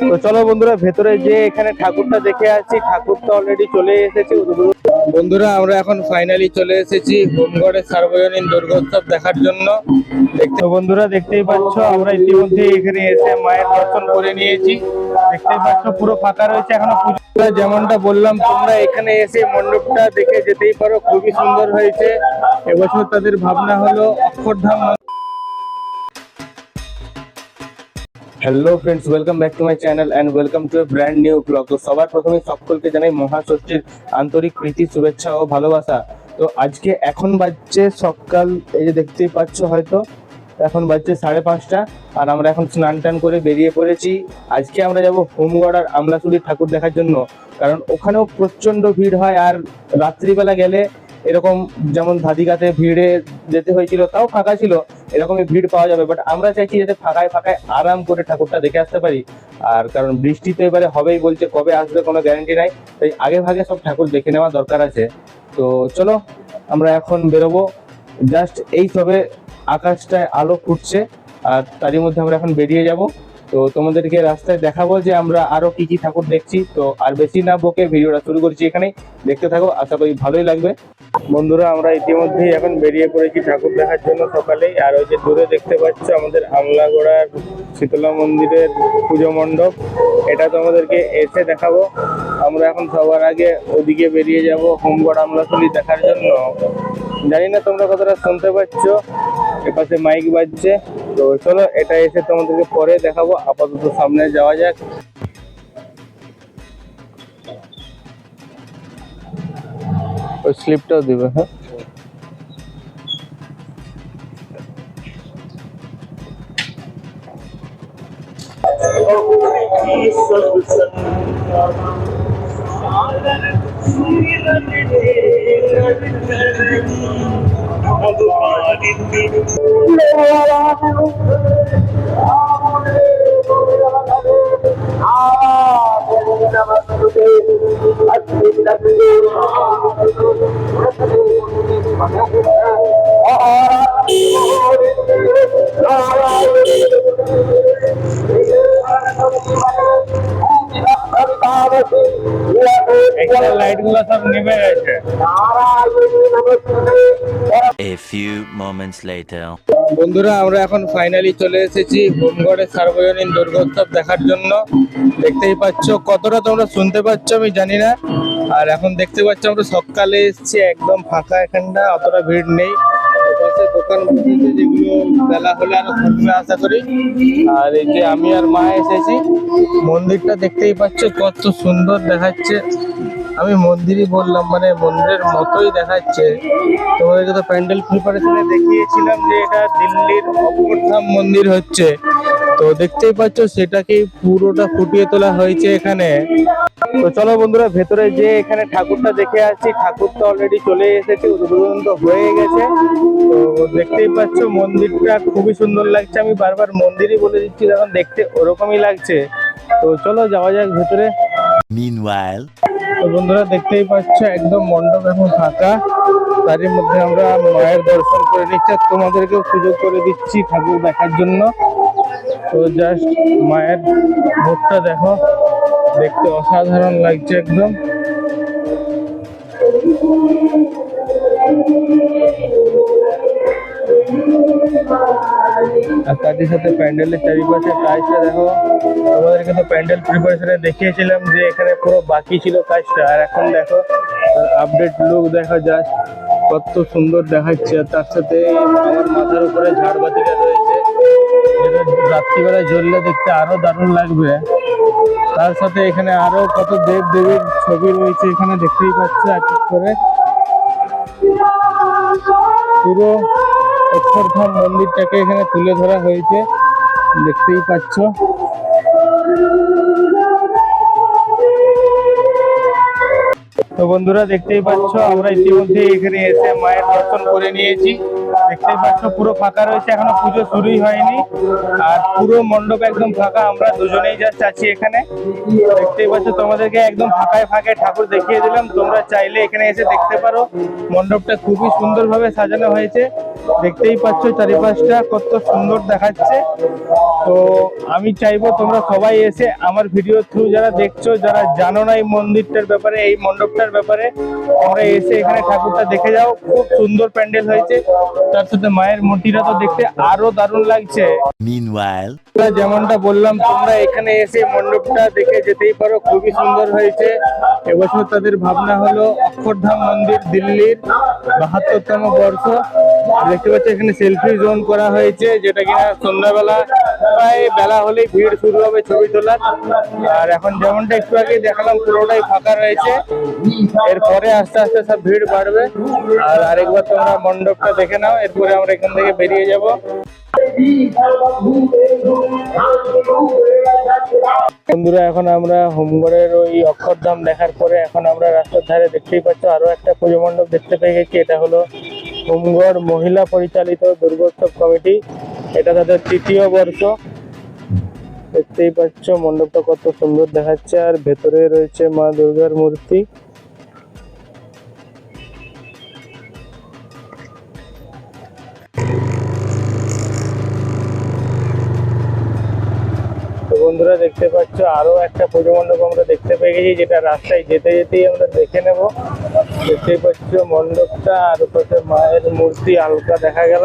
তো চলো বন্ধুরা, ভেতরে যে এখানে ঠাকুরটা দেখে আছি ঠাকুরটা অলরেডি চলে এসেছে। বন্ধুরা, আমরা এখন ফাইনালি চলে এসেছি হোমগড়ের সার্বজনীন দুর্গোৎসব দেখার জন্য। দেখতে বন্ধুরা, দেখতেই পাচ্ছ, আমরা ইতিমধ্যে এখানে এসে মায়ের দর্শন করে নিয়েছি। দেখতেই পাচ্ছ, পুরো ফাঁকা রয়েছে এখনও পুজো। যেমনটা বললাম, তোমরা এখানে এসে মণ্ডপটা দেখে যেতেই পারো, খুবই সুন্দর হয়েছে। এবছর তাদের ভাবনা হলো Akshardham hello friends welcome back to my channel and welcome to a brand new blog তো সবার প্রথমে সকলকে জানাই মহাষষ্ঠীর আন্তরিক প্রীতি, শুভেচ্ছা ও ভালোবাসা। তো আজকে এখন বাজছে সকাল, এই যে দেখতেই পাচ্ছ হয়তো, এখন বাজছে সাড়ে পাঁচটা আর আমরা এখন স্নান টান করে বেরিয়ে পড়েছি। আজকে আমরা যাব হোমগড় আর আমলাচুরি ঠাকুর দেখার জন্য, কারণ ওখানেও প্রচণ্ড ভিড় হয় আর রাত্রিবেলা গেলে এরকম যেমন ধাদিকাতে ভিড়ে যেতে হয়েছিল, তাও ফাঁকা ছিল। এরকমই ভিড় পাওয়া যাবে বাট আমরা চাইছি যাতে ফাঁকায় ফাঁকায় আরাম করে ঠাকুরটা দেখে আসতে পারি। আর কারণ বৃষ্টি তো এবারে হবেই, বলছে কবে আসবে কোনো গ্যারান্টি নাই, তাই আগে ভাগে সব ঠাকুর দেখে নেওয়া দরকার আছে। তো চলো, আমরা এখন বেরোবো। জাস্ট এই সবে আকাশটায় আলো ফুটছে, আর তারই মধ্যে আমরা এখন বেরিয়ে যাব। তো তোমাদেরকে রাস্তায় দেখাবো যে আমরা আরও কি কি ঠাকুর দেখছি। তো আর বেশি না বকে ভিডিওটা শুরু করছি এখানেই। দেখতে থাকো, আশা করি ভালোই লাগবে। বন্ধুরা, আমরা ইতিমধ্যেই এখন বেরিয়ে পড়েছি ঠাকুর দেখার জন্য সকালেই। আর ওই যে দূরে দেখতে পাচ্ছ আমাদের আমলাগড়ার শীতলা মন্দিরের পুজো মণ্ডপ। এটা তোমাদেরকে এসে দেখাবো। আমরা এখন সবার আগে ওদিকে বেরিয়ে যাব হোমগড় আমলাতুলি দেখার জন্য। জানি না তোমরা কতটা শুনতে পাচ্ছ। এপাশে মাইক বাজছে। তো চলো, এটা এসে তোমাদেরকে পরে দেখাবো। আপাতত সামনে যাওয়া যাক। ওই স্লিপটাও দিবে হ্যাঁ? এখানে লাইট গুলো সব নিভে গেছে। A few moments later. বন্ধুরা আমরা এখন ফাইনালি চলে এসেছি হোমগড়ের সার্বজনীন দুর্গোৎসব দেখার জন্য। দেখতেই পাচ্ছ কতটা তোমরা শুনতে পাচ্ছ আমি জানি না। আর এখন দেখতে পাচ্ছ আমরা সকালে এসেছি একদম ফাঁকা এখানটা অতটা ভিড় নেই। দোকান বসেছে যেগুলো বেলা হলে আরও থাকবে আশা করি। আর এই যে আমি আর মা এসেছি মন্দিরটা দেখতেই পাচ্ছ কত সুন্দর দেখাচ্ছে। আমি মন্দিরই বললাম মানে মন্দিরের মতোই দেখাচ্ছে। তোমাদেরকে তো প্যান্ডেল প্রিপারেশনে দেখিয়েছিলাম যে এটা দিল্লির অপরধাম মন্দির হচ্ছে। তো দেখতেই পাচ্ছ, সেটাকেই পুরোটা ফুটিয়ে তোলা হয়েছে এখানে। তো চলো বন্ধুরা, ভেতরে যে এখানে ঠাকুরটা দেখে আছি ঠাকুরটা অলরেডি চলে এসেছে, উদ্বোধন তো হয়ে গেছে। তো দেখতেই পাচ্ছ, মন্দিরটা খুবই সুন্দর লাগছে। আমি বারবার মন্দিরই বলে দিচ্ছি যখন দেখতে ওরকমই লাগছে। তো চলো, যাওয়া যাক ভেতরে। Meanwhile. তো বন্ধুরা দেখতেই পাচ্ছ, একদম মণ্ডপ এখন ফাঁকা। তারই মধ্যে আমরা মায়ের দর্শন করে নিচ্ছি। তোমাদেরকেও সুযোগ করে দিচ্ছি ঠাকুর দেখার জন্য। তো জাস্ট মায়ের মুখটা দেখো, দেখতে অসাধারণ লাগছে একদম। আর তারই সাথে প্যান্ডেলের চারিপাশে কাজটা দেখো। আমাদেরকে তো প্যান্ডেল প্রিপারেশনে দেখিয়েছিলাম যে এখানে পুরো বাকি ছিল কাজটা আর এখন দেখো আপডেট লুক দেখা যায় কত সুন্দর দেখাচ্ছে। তার সাথে আমার মাথার উপরে ঝাড়বাতিটা রয়েছে। যেটা রাত্রিবেলায় জ্বললে দেখতে আরও দারুণ লাগবে। তার সাথে এখানে আরও কত দেব দেবীর ছবি রয়েছে এখানে দেখতেই পাচ্ছ এক করে। পুরো অক্ষরধাম মন্দিরটাকে এখানে তুলে ধরা হয়েছে। দেখতেই পাচ্ছ। তো বন্ধুরা, দেখতেই পাচ্ছ, আমরা ইতিমধ্যে এখানে এসে মায়ের দর্শন করে নিয়েছি। দেখতেই পাচ্ছ, পুরো ফাঁকা রয়েছে, এখনও পুজো শুরুই হয়নি। আর পুরো মণ্ডপ একদম ফাঁকা, আমরা দুজনেই যা চাচ্ছি এখানে। দেখতেই পাচ্ছ, তোমাদেরকে একদম ফাঁকায় ফাঁকায় ঠাকুর দেখিয়ে দিলাম। তোমরা চাইলে এখানে এসে দেখতে পারো। মণ্ডপটা খুবই সুন্দরভাবে সাজানো হয়েছে। দেখতেই পাচ্ছ চারিপাশটা কত সুন্দর দেখাচ্ছে। তো আমি চাইব তোমরা সবাই এসে আমার ভিডিও থ্রু যারা দেখছ যারা জানো না এই মন্দিরটার ব্যাপারে এই মণ্ডপটার ব্যাপারে তোমরা এসে এখানে ঠাকুরটা দেখে যাও। খুব সুন্দর প্যান্ডেল হয়েছে। তার সাথে মায়ের মূর্তিটা তো দেখতে আরও দারুণ লাগছে। যেমনটা বললাম তোমরা এখানে এসে মণ্ডপটা দেখে যেতেই পারো খুবই সুন্দর হয়েছে। এবছর তাদের ভাবনা হলো অক্ষরধাম মন্দির দিল্লির বাহাত্তরতম বর্ষ। দেখতে পাচ্ছি এখানে সেলফি জোন করা হয়েছে, যেটা কিনা সন্ধ্যাবেলা, প্রায় বেলা হলেই ভিড় শুরু হবে ছবি তোলার। আর এখন যেমনটা একটু আগে দেখালাম, পুরোটাই ফাঁকা রয়েছে। এরপরে আস্তে আস্তে সব ভিড় বাড়বে। আর আরেকবার তোমরা মণ্ডপটা দেখে নাও, এরপরে আমরা এখান থেকে বেরিয়ে যাব। বন্ধুরা, এখন আমরা হোমগড়ের ওই অক্ষরধাম দেখার পরে এখন আমরা রাস্তার ধারে দেখতেই পাচ্ছ, আরও একটা পুজো মণ্ডপ দেখতে পেয়ে গেছি। এটা হলো হোমগড় মহিলা পরিচালিত দুর্গোৎসব কমিটি, এটা তাদের তৃতীয় বর্ষ। দেখতেই পাচ্ছ, মণ্ডপটা কত সুন্দর দেখাচ্ছে, আর ভেতরে রয়েছে মা দুর্গার মূর্তি। বন্ধুরা, দেখতে পাচ্ছ আরও একটা পুজো মণ্ডপ আমরা দেখতে পেয়ে গেছি, যেটা রাস্তায় যেতে যেতেই আমরা দেখে নেব। দেখতেই পাচ্ছ মণ্ডপটা আর পাশে মায়ের মূর্তি হালকা দেখা গেল।